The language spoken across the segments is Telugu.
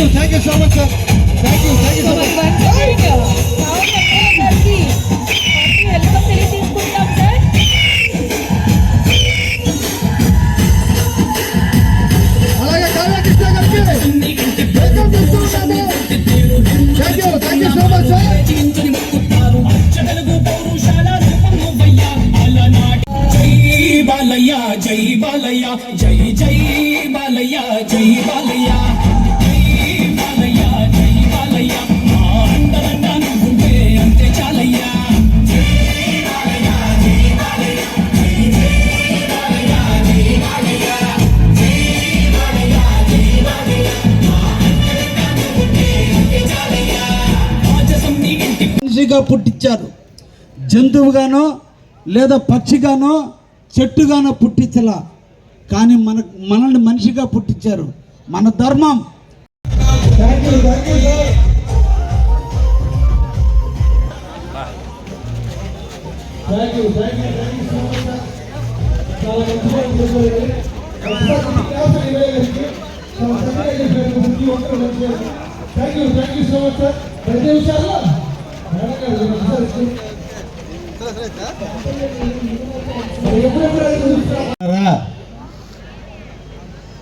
You thank you so much sir thank you thank you so much అలాగే కావ్యకృష్ణ గారికి వెల్కమ్ చేస్తున్నాము thank you thank you so much sir జై బాలయ్య జై బాలయ్య జై జై బాలయ్య జై బాలయ్య. పుట్టించారు. జంతువుగానో లేదా పక్షిగానో చెట్టుగానో పుట్టించలా. కానీ మన మనల్ని మనిషిగా పుట్టించారు. మన ధర్మం. ప్రతి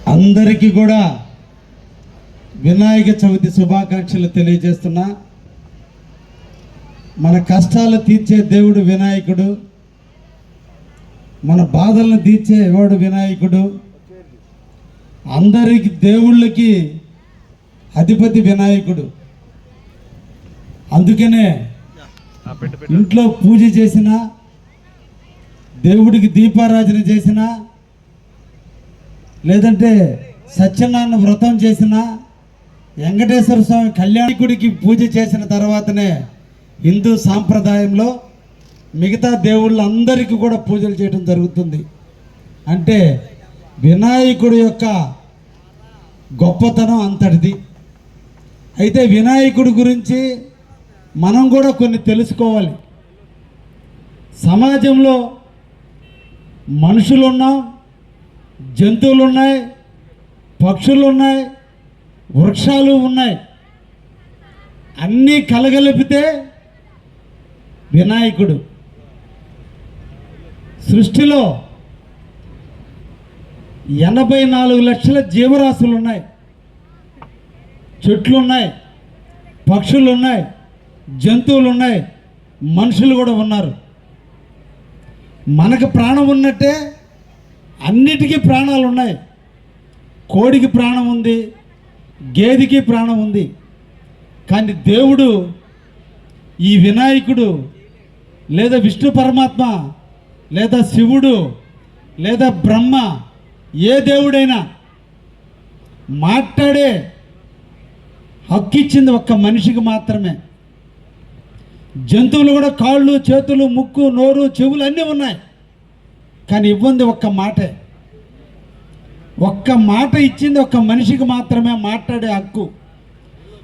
అందరికీ కూడా వినాయక చవితి శుభాకాంక్షలు తెలియజేస్తున్నా. మన కష్టాలు తీర్చే దేవుడు వినాయకుడు. మన బాధలను తీర్చే వాడు వినాయకుడు. అందరికి దేవుళ్ళకి అధిపతి వినాయకుడు. అందుకనే ఇంట్లో పూజ చేసినా దేవుడికి దీపారాధన చేసిన లేదంటే సత్యనారాయణ వ్రతం చేసిన వెంకటేశ్వర స్వామి కళ్యాణికుడికి పూజ చేసిన తర్వాతనే హిందూ సాంప్రదాయంలో మిగతా దేవుళ్ళందరికీ కూడా పూజలు చేయడం జరుగుతుంది. అంటే వినాయకుడి యొక్క గొప్పతనం అంతటిది. అయితే వినాయకుడి గురించి మనం కూడా కొన్ని తెలుసుకోవాలి. సమాజంలో మనుషులు ఉన్నాం జంతువులు ఉన్నాయి పక్షులు ఉన్నాయి వృక్షాలు ఉన్నాయి. అన్నీ కలగలిపితే వినాయకుడు. సృష్టిలో ఎనభై నాలుగు లక్షల జీవరాశులు ఉన్నాయి చెట్లు ఉన్నాయి పక్షులు ఉన్నాయి జంతువులు ఉన్నాయి మనుషులు కూడా ఉన్నారు. మనకు ప్రాణం ఉన్నట్టే అన్నిటికీ ప్రాణాలు ఉన్నాయి. కోడికి ప్రాణం ఉంది గేదికి ప్రాణం ఉంది. కానీ దేవుడు ఈ వినాయకుడు లేదా విష్ణు పరమాత్మ లేదా శివుడు లేదా బ్రహ్మ ఏ దేవుడైనా మాట్లాడే హక్కు ఇచ్చింది ఒక్క మనిషికి మాత్రమే. జంతువులు కూడా కాళ్ళు చేతులు ముక్కు నోరు చెవులు అన్నీ ఉన్నాయి. కానీ ఇవ్వంది ఒక్క మాటే. ఒక్క మాట ఇచ్చింది ఒక్క మనిషికి మాత్రమే మాట్లాడే హక్కు.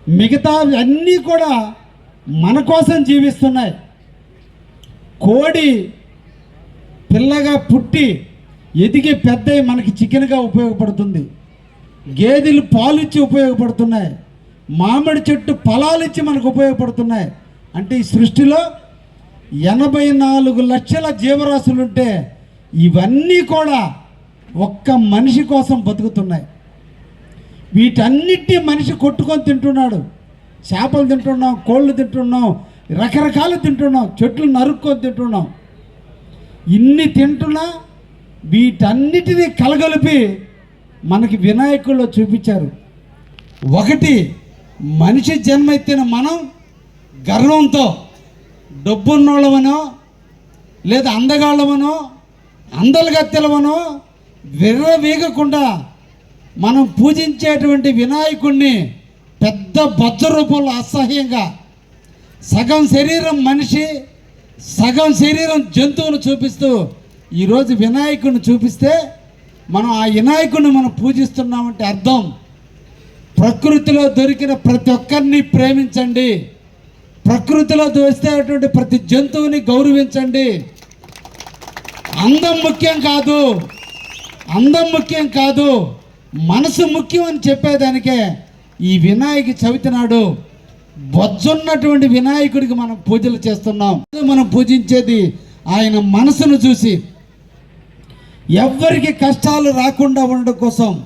మిగతా అన్నీ కూడా మన కోసం జీవిస్తున్నాయి. కోడి పిల్లగా పుట్టి ఎదిగి పెద్ద మనకి చికెన్గా ఉపయోగపడుతుంది. గేదెలు పాలిచ్చి ఉపయోగపడుతున్నాయి. మామిడి చెట్టు ఫలాలిచ్చి మనకు ఉపయోగపడుతున్నాయి. అంటే ఈ సృష్టిలో ఎనభై నాలుగు లక్షల జీవరాశులుంటే ఇవన్నీ కూడా ఒక్క మనిషి కోసం బతుకుతున్నాయి. వీటన్నిటిని మనిషి కొట్టుకొని తింటున్నాడు. చేపలు తింటున్నాం కోళ్ళు తింటున్నాం రకరకాలు తింటున్నాం చెట్లు నరుక్కొని తింటున్నాం. ఇన్ని తింటున్నా వీటన్నిటినీ కలగలిపి మనకి వినాయకుల్లో చూపించారు. ఒకటి మనిషి జన్మ ఎత్తిన మనం గర్వంతో డబ్బున్నోళ్ళమనో లేదా అందగాళ్ళమనో అందలగత్తెలమనో విర్రవీగకుండా మనం పూజించేటువంటి వినాయకుణ్ణి పెద్ద బొజ్జ రూపంలో అసహ్యంగా సగం శరీరం మనిషి సగం శరీరం జంతువును చూపిస్తూ ఈరోజు వినాయకుడిని చూపిస్తే మనం ఆ వినాయకుడిని మనం పూజిస్తున్నామంటే అర్థం. ప్రకృతిలో దొరికిన ప్రతి ఒక్కరిని ప్రేమించండి. ప్రకృతిలో దోస్తేటువంటి ప్రతి జంతువుని గౌరవించండి. అందం ముఖ్యం కాదు. అందం ముఖ్యం కాదు. మనసు ముఖ్యం అని చెప్పేదానికే ఈ వినాయక చవితి నాడు బొజ్జున్నటువంటి వినాయకుడికి మనం పూజలు చేస్తున్నాం. మనం పూజించేది ఆయన మనసును చూసి. ఎవ్వరికి కష్టాలు రాకుండా ఉండడం కోసం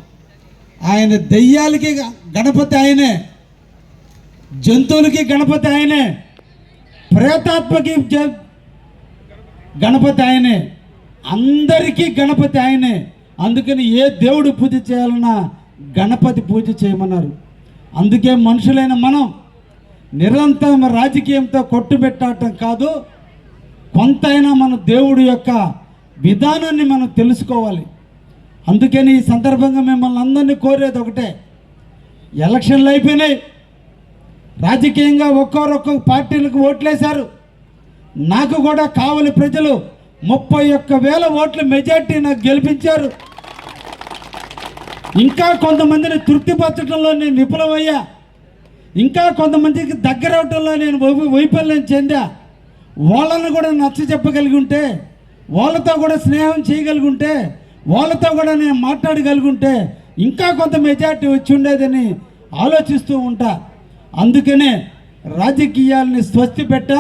ఆయన దెయ్యాలకి గణపతి ఆయనే. జంతువులకి గణపతి ఆయనే. ప్రేతాత్మకి గణపతి ఆయనే. అందరికీ గణపతి ఆయనే. అందుకని ఏ దేవుడు పూజ చేయాలన్నా గణపతి పూజ చేయమన్నారు. అందుకే మనుషులైన మనం నిరంతరం రాజకీయంతో కొట్టుబెట్టడం కాదు కొంతైనా మన దేవుడి యొక్క విధానాన్ని మనం తెలుసుకోవాలి. అందుకని ఈ సందర్భంగా మిమ్మల్ని అందరినీ కోరేది ఒకటే. ఎలక్షన్లు అయిపోయినాయి. రాజకీయంగా ఒక్కొరొక్క పార్టీలకు ఓట్లేశారు. నాకు కూడా కావలి ప్రజలు ముప్పై ఒక్క వేల ఓట్ల మెజార్టీ నాకు గెలిపించారు. ఇంకా కొంతమందిని తృప్తిపరచడంలో నేను విఫలమయ్యా. ఇంకా కొంతమందికి దగ్గర అవటంలో నేను వైఫల్యం చెందా. వాళ్ళను కూడా నచ్చ చెప్పగలిగి ఉంటే వాళ్ళతో కూడా స్నేహం చేయగలిగి ఉంటే వాళ్ళతో కూడా నేను మాట్లాడగలిగి ఇంకా కొంత మెజార్టీ వచ్చి ఉండేదని ఆలోచిస్తూ ఉంటా. అందుకనే రాజకీయాల్ని స్వస్తి పెట్ట.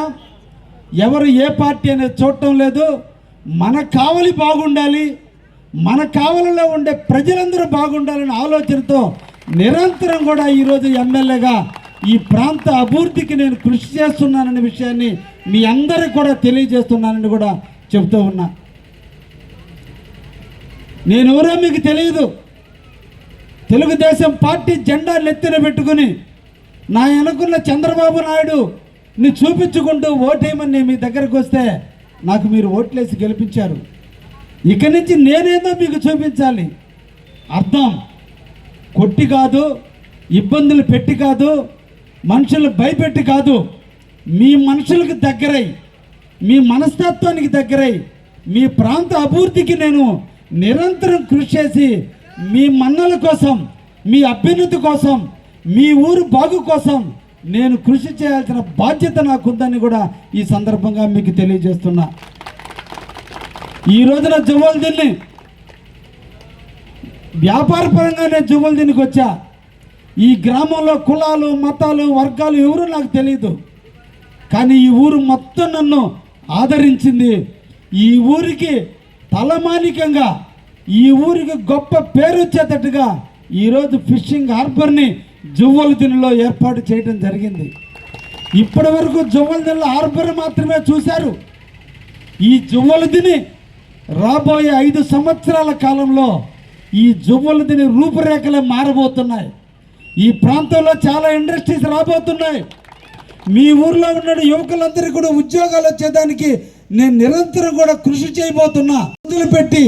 ఎవరు ఏ పార్టీ అనేది చూడటం లేదు. మన కావలి బాగుండాలి. మన కావలిలో ఉండే ప్రజలందరూ బాగుండాలనే ఆలోచనతో నిరంతరం కూడా ఈరోజు ఎమ్మెల్యేగా ఈ ప్రాంత అభివృద్ధికి నేను కృషి చేస్తున్నాననే విషయాన్ని మీ అందరికి కూడా తెలియజేస్తున్నానని కూడా చెబుతూ ఉన్నా. నేను ఎవరో మీకు తెలియదు. తెలుగుదేశం పార్టీ జెండా నెత్తిన పెట్టుకుని నా వెనుకున్న చంద్రబాబు నాయుడు ని చూపించుకుంటూ ఓటేయమని మీ దగ్గరకు వస్తే నాకు మీరు ఓట్లేసి గెలిపించారు. ఇక నుంచి నేనేదో మీకు చూపించాలి. అర్థం? కొట్టి కాదు ఇబ్బందులు పెట్టి కాదు మనుషులు భయపెట్టి కాదు. మీ మనుషులకు దగ్గరై మీ మనస్తత్వానికి దగ్గరై మీ ప్రాంత అభివృద్ధికి నేను నిరంతరం కృషి చేసి మీ మన్నల కోసం మీ అభ్యున్నతి కోసం మీ ఊరు బాగు కోసం నేను కృషి చేయాల్సిన బాధ్యత నాకుందని కూడా ఈ సందర్భంగా మీకు తెలియజేస్తున్నా. ఈ రోజున జువ్వల దిన్ని వ్యాపారపరంగా నేను జువ్వల దినికి వచ్చా. ఈ గ్రామంలో కులాలు మతాలు వర్గాలు ఎవరు నాకు తెలియదు కానీ ఈ ఊరు మొత్తం నన్ను ఆదరించింది. ఈ ఊరికి తలమానికంగా ఈ ఊరికి గొప్ప పేరు వచ్చేటట్టుగా ఈరోజు ఫిషింగ్ హార్బర్ని జువ్వలదినిలో ఏర్పాటు చేయడం జరిగింది. ఇప్పటి వరకు జువ్వలదినిలో ఆర్బర్ మాత్రమే చూశారు. ఈ జువ్వలదిని రాబోయే ఐదు సంవత్సరాల కాలంలో ఈ జువ్వలదిని రూపురేఖలే మారబోతున్నాయి. ఈ ప్రాంతంలో చాలా ఇండస్ట్రీస్ రాబోతున్నాయి. మీ ఊర్లో ఉన్న యువకులందరికీ కూడా ఉద్యోగాలు వచ్చేదానికి నేను నిరంతరం కూడా కృషి చేయబోతున్నా. వదిలిపెట్టి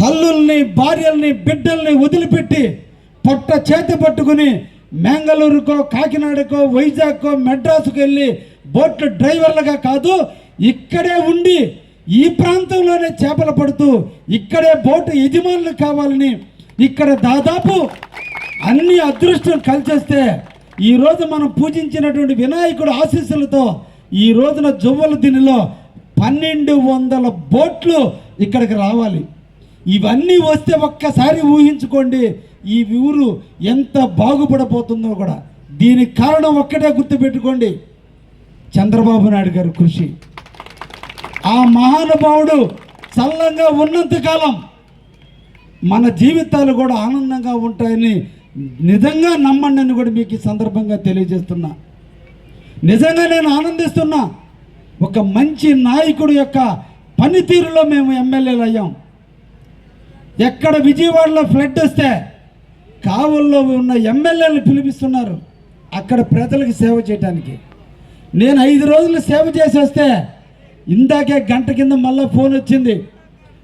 తల్లుల్ని భార్యల్ని బిడ్డల్ని వదిలిపెట్టి పొట్ట చేతి పట్టుకుని మ్యాంగళూరుకో కాకినాడకో వైజాగ్కో మెడ్రాస్కు వెళ్ళి బోట్లు డ్రైవర్లుగా కాదు ఇక్కడే ఉండి ఈ ప్రాంతంలోనే చేపలు పడుతూ ఇక్కడే బోటు యజమానులు కావాలని ఇక్కడ దాదాపు అన్ని అదృష్టం కలిసేస్తే ఈరోజు మనం పూజించినటువంటి వినాయకుడు ఆశీస్సులతో ఈ రోజున జువ్వల దినిలో పన్నెండు వందల బోట్లు ఇక్కడికి రావాలి. ఇవన్నీ వస్తే ఒక్కసారి ఊహించుకోండి ఈ ఊరు ఎంత బాగుపడబోతుందో కూడా. దీనికి కారణం ఒక్కటే గుర్తుపెట్టుకోండి. చంద్రబాబు నాయుడు గారి కృషి. ఆ మహానుభావుడు చల్లంగా ఉన్నంతకాలం మన జీవితాలు కూడా ఆనందంగా ఉంటాయని నిజంగా నమ్మండి అని కూడా మీకు ఈ సందర్భంగా తెలియజేస్తున్నా. నిజంగా నేను ఆనందిస్తున్నా. ఒక మంచి నాయకుడు యొక్క పనితీరులో మేము ఎమ్మెల్యేలు అయ్యాం. ఎక్కడ విజయవాడలో ఫ్లడ్ వస్తే కావల్లో ఉన్న ఎమ్మెల్యేలు పిలిపిస్తున్నారు. అక్కడ ప్రజలకు సేవ చేయడానికి నేను ఐదు రోజులు సేవ చేసేస్తే ఇందాకే గంట కింద మళ్ళీ ఫోన్ వచ్చింది.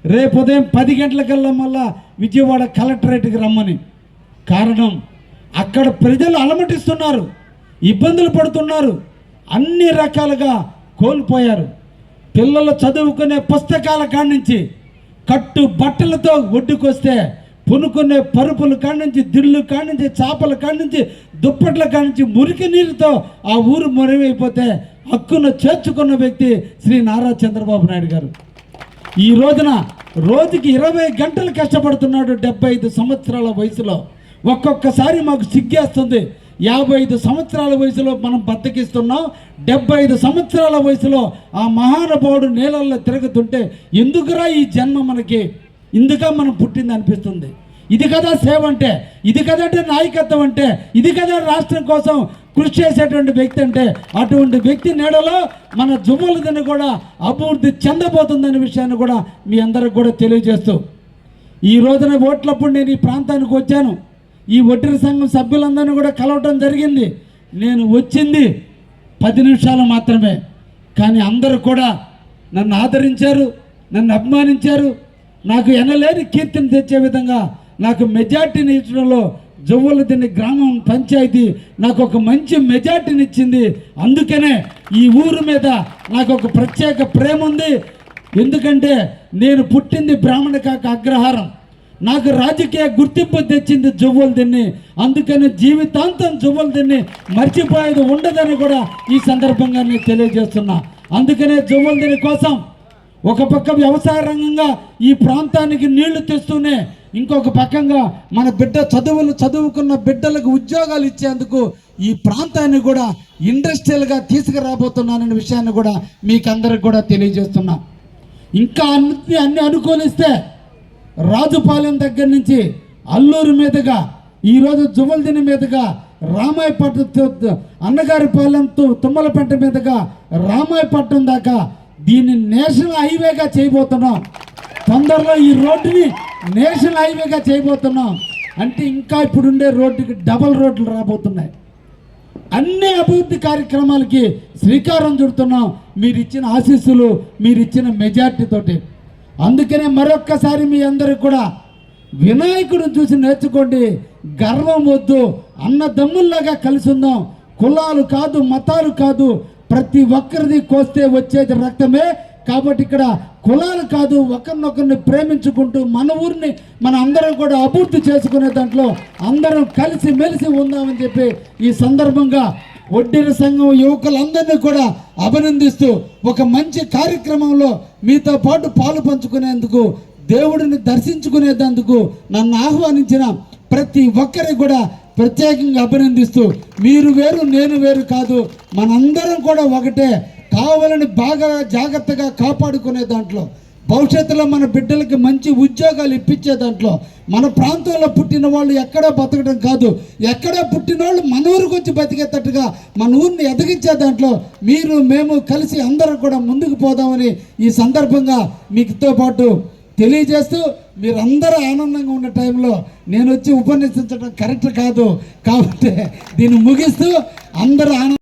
రేపు ఉదయం పది గంటలకల్లా మళ్ళా విజయవాడ కలెక్టరేట్కి రమ్మని. కారణం అక్కడ ప్రజలు అలమటిస్తున్నారు. ఇబ్బందులు పడుతున్నారు. అన్ని రకాలుగా కోల్పోయారు. పిల్లలు చదువుకునే పుస్తకాల కాడి నుంచి కట్టు బట్టలతో ఒడ్డుకొస్తే పునుకునే పరుపుల కాడి దిళ్ళు కాడి చేపల కాడి దుప్పట్ల కాడి మురికి నీరుతో ఆ ఊరు మొరవైపోతే హక్కును చేర్చుకున్న వ్యక్తి శ్రీ నారా చంద్రబాబు నాయుడు గారు. ఈ రోజున రోజుకి ఇరవై గంటలు కష్టపడుతున్నాడు డెబ్బై ఐదు సంవత్సరాల వయసులో. ఒక్కొక్కసారి మాకు సిగ్గేస్తుంది. యాభై ఐదు సంవత్సరాల వయసులో మనం బద్దకిస్తున్నాం. డెబ్బై ఐదు సంవత్సరాల వయసులో ఆ మహానుభావుడు నీళ్ళల్లో తిరుగుతుంటే ఎందుకురా ఈ జన్మ మనకి? ఇందుక మనం పుట్టింది అనిపిస్తుంది. ఇది కదా సేవ అంటే ఇది కదంటే నాయకత్వం అంటే ఇది కదా రాష్ట్రం కోసం కృషి చేసేటువంటి వ్యక్తి అంటే అటువంటి వ్యక్తి నీడలో మన జువ్వలదని కూడా అభివృద్ధి చెందబోతుందనే విషయాన్ని కూడా మీ అందరికి కూడా తెలియజేస్తూ ఈ రోజున ఓట్లప్పుడు నేను ఈ ప్రాంతానికి వచ్చాను. ఈ ఒట్టిన సంఘం సభ్యులందరినీ కూడా కలవటం జరిగింది. నేను వచ్చింది పది నిమిషాలు మాత్రమే. కానీ అందరూ కూడా నన్ను ఆదరించారు నన్ను అభిమానించారు. నాకు ఎనలేని కీర్తిని తెచ్చే విధంగా నాకు మెజార్టీని ఇచ్చడంలో జవ్వలదిని గ్రామం పంచాయతీ నాకు ఒక మంచి మెజార్టీని ఇచ్చింది. అందుకనే ఈ ఊరు మీద నాకు ఒక ప్రత్యేక ప్రేమ ఉంది. ఎందుకంటే నేను పుట్టింది బ్రాహ్మణ కాక అగ్రహారం. నాకు రాజకీయ గుర్తింపు తెచ్చింది జువ్వలు తిన్ని అందుకని జీవితాంతం జువ్వలు తిన్ని మర్చిపోయేది ఉండదని కూడా ఈ సందర్భంగా నేను తెలియజేస్తున్నా. అందుకనే జువ్వలు తిని కోసం ఒక పక్క వ్యవసాయ రంగంగా ఈ ప్రాంతానికి నీళ్ళు తెస్తూనే ఇంకొక పక్కంగా మన బిడ్డ చదువులు చదువుకున్న బిడ్డలకు ఉద్యోగాలు ఇచ్చేందుకు ఈ ప్రాంతాన్ని కూడా ఇండస్ట్రియల్గా తీసుకురాబోతున్నాననే విషయాన్ని కూడా మీకు అందరికి కూడా తెలియజేస్తున్నా. ఇంకా అన్ని అన్ని అనుకూలిస్తే రాజుపాలెం దగ్గర నుంచి అల్లూరు మీదుగా ఈరోజు జువల్దిని మీదుగా రామాయపట్నం అన్నగారిపాలెంతో తుమ్మలపేట మీదుగా రామాయపట్నం దాకా దీన్ని నేషనల్ హైవేగా చేయబోతున్నాం. తొందరలో ఈ రోడ్డుని నేషనల్ హైవేగా చేయబోతున్నాం. అంటే ఇంకా ఇప్పుడుండే రోడ్డుకి డబల్ రోడ్లు రాబోతున్నాయి. అన్ని అభివృద్ధి కార్యక్రమాలకి శ్రీకారం చుడుతున్నాం. మీరు ఇచ్చిన ఆశీస్సులు మీరు ఇచ్చిన మెజార్టీతోటి అందుకనే మరొక్కసారి మీ అందరికి కూడా వినాయకుడిని చూసి నేర్చుకోండి. గర్వం వద్దు. అన్నదమ్ముల్లాగా కలిసి ఉందాం. కులాలు కాదు మతాలు కాదు ప్రతి ఒక్కరిది కోస్తే వచ్చేది రక్తమే. కాబట్టి ఇక్కడ కులాలు కాదు ఒకరినొకరిని ప్రేమించుకుంటూ మన ఊరిని మన అందరం కూడా అభివృద్ధి చేసుకునే దాంట్లో అందరం కలిసి మెలిసి ఉందామని చెప్పి ఈ సందర్భంగా వడ్డీల సంఘం యువకులందరినీ కూడా అభినందిస్తూ ఒక మంచి కార్యక్రమంలో మీతో పాటు పాలు పంచుకునేందుకు దేవుడిని దర్శించుకునేందుకు నన్ను ఆహ్వానించిన ప్రతి ఒక్కరి కూడా ప్రత్యేకంగా అభినందిస్తూ మీరు వేరు నేను వేరు కాదు మనందరం కూడా ఒకటే కావాలని బాగా జాగ్రత్తగా కాపాడుకునే దాంట్లో భవిష్యత్తులో మన బిడ్డలకి మంచి ఉద్యోగాలు ఇప్పించే దాంట్లో మన ప్రాంతంలో పుట్టిన వాళ్ళు ఎక్కడ బతకడం కాదు ఎక్కడ పుట్టిన వాళ్ళు మన ఊరికి వచ్చి బతికేటట్టుగా మన ఊరిని ఎదిగించే దాంట్లో మీరు మేము కలిసి అందరం కూడా ముందుకు పోదామని ఈ సందర్భంగా మీతో పాటు తెలియజేస్తూ మీరందరూ ఆనందంగా ఉన్న టైంలో నేను వచ్చి ఉపన్యసించడం కరెక్ట్ కాదు. కాబట్టి దీన్ని ముగిస్తూ అందరూ ఆనంద